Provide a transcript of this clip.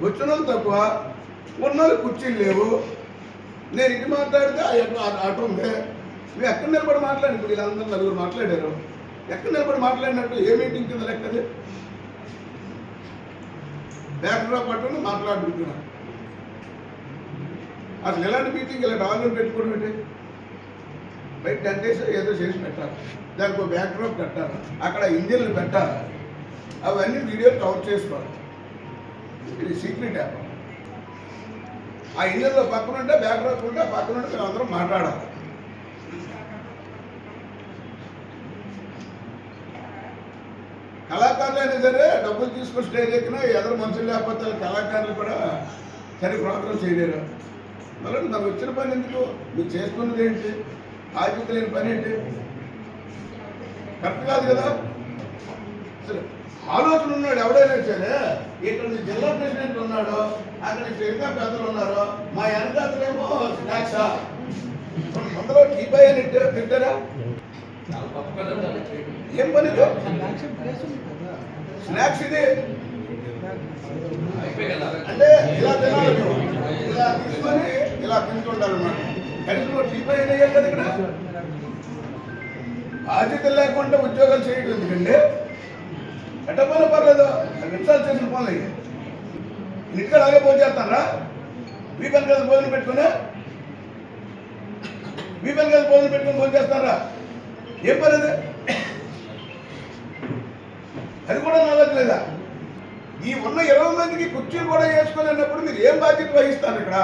వచ్చిన వాళ్ళు తక్కువ ఉన్న కుర్చీలు లేవు. నేను ఇది మాట్లాడితే ఆ ఎటు- ఆ- అటు ఉంది. నువ్వు ఎక్కడ నిలబడి మాట్లాడి ఇప్పుడు వీళ్ళందరూ నలుగురు మాట్లాడారు. ఎక్కడ నిలబడి మాట్లాడినట్టు ఏ మీటింగ్ కింద లెక్కది? బ్యాక్డ్రాప్ పట్టుకుని మాట్లాడుకుంటున్నా. అసలు ఎలాంటి మీటింగ్ ఇలా డాలర్ పెట్టుకోవడం ఏంటి? బయట టెన్ డేస్ ఏదో చేసి పెట్టాలి. దానికి ఒక బ్యాక్డ్రాప్ కట్టాలి. అక్కడ ఇంజిన్లు పెట్టాలి. అవన్నీ వీడియో కవర్ చేసుకోవాలి. ఇది సీక్రెట్ యాప్ ఆ ఇంజిన్లో పక్కన ఉంటే బ్యాక్డ్రాప్ ఉంటే ఆ పక్కన ఉంటే మేము అందరం మాట్లాడాలి. కళాకారులు అయినా సరే డబ్బులు తీసుకొని స్టేజ్ ఎక్కినా ఎదరు మనుషులు లేకపోతే కళాకారులు కూడా సరి ప్రోగ్రామ్ చేయలేరు. మళ్ళీ నాకు వచ్చిన పని ఎందుకు? మీరు చేసుకున్నది ఏంటి? ఆద్యత లేని పని ఏంటి? కరెక్ట్ కాదు కదా? ఆలోచన ఉన్నాడు ఎవడైనా సరే. ఇక్కడ జిల్లా ప్రెసిడెంట్ ఉన్నాడు అక్కడ నుంచి ఇంకా పెద్దలు ఉన్నారు. మా వెనకాతలేమో స్నాక్సా అందులో టీపై అని తింటారా ఏం పని స్నాక్స్ ఇది. అంటే ఇలా తినాలి ఇలా తీసుకొని ఇలా తింటుంటారు అన్నమాట కనీసం టీపై అయినా వేయాలి కదా ఇక్కడ. బాధ్యత లేకుండా ఉద్యోగాలు చేయడం ఎందుకండి? ఎట్ట పర్లేదు. నిమిషాలు చేసిన పనులు ఇవి. ఇంటికి అలాగే భోజనం చేస్తారా? మీ పని కదా భోజనం పెట్టుకుని? మీ పని కదా భోజనం పెట్టుకుని భోజనం చేస్తారా? ఏం పని అది అది కూడా నాలెడ్జ్ ఈ ఉన్న ఇరవై మందికి కుర్చీలు కూడా వేసుకోలేనప్పుడు మీరు ఏం బాధ్యత వహిస్తారు ఇక్కడ?